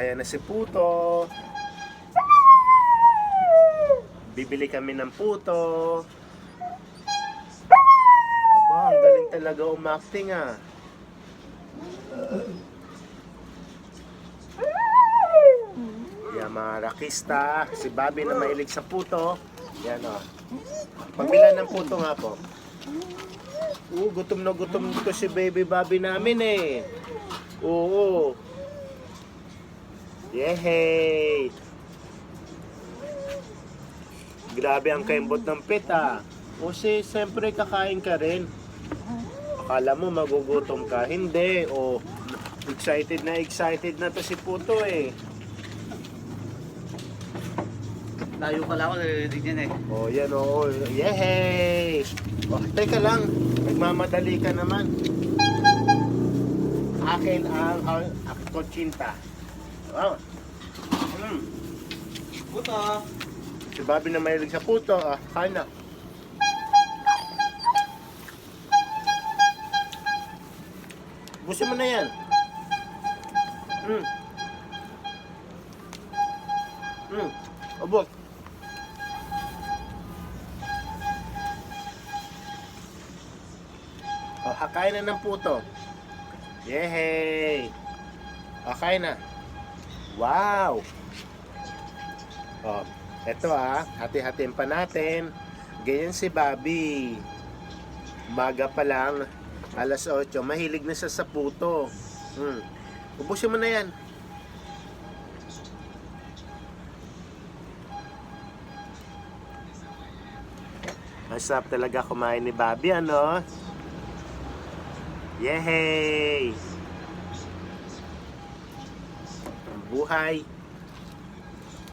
Ayan na si Puto. Bibili kami ng puto. Aba, ang galing talaga umacting ah. Yan mga rakista. Si Bobby na mahilig sa puto. Yan o. Pagbilan ng puto nga po. Oo, gutom na gutom dito si baby Bobby namin eh. Oo. Yehey! Grabe ang kaimbot ng pita. O si, siyempre kakain ka rin. Akala mo magugutom ka. Hindi. O, excited na excited na to si Puto eh. Layo pala ako, narinig yan eh. O, yan o. Yehey! O, teka lang. Nagmamadali ka naman. Akin ang ang kotsinta. Wow. Mm. Puto! Si Bobby na mahilig sa puto. Ah, kain na. Busin mo na yan. Mm. Mm. Abot. Oh, hakain na ng puto. Yehey! Hakain na. Wow! Oh, eto ah, hati-hatiin pa natin. Ganyan si Bobby. Umaga pa lang, alas 8, mahilig na siya sa puto. Hmm. Ubusin mo na yan. Masarap talaga kumain ni Bobby, ano? Yehey! 不嗨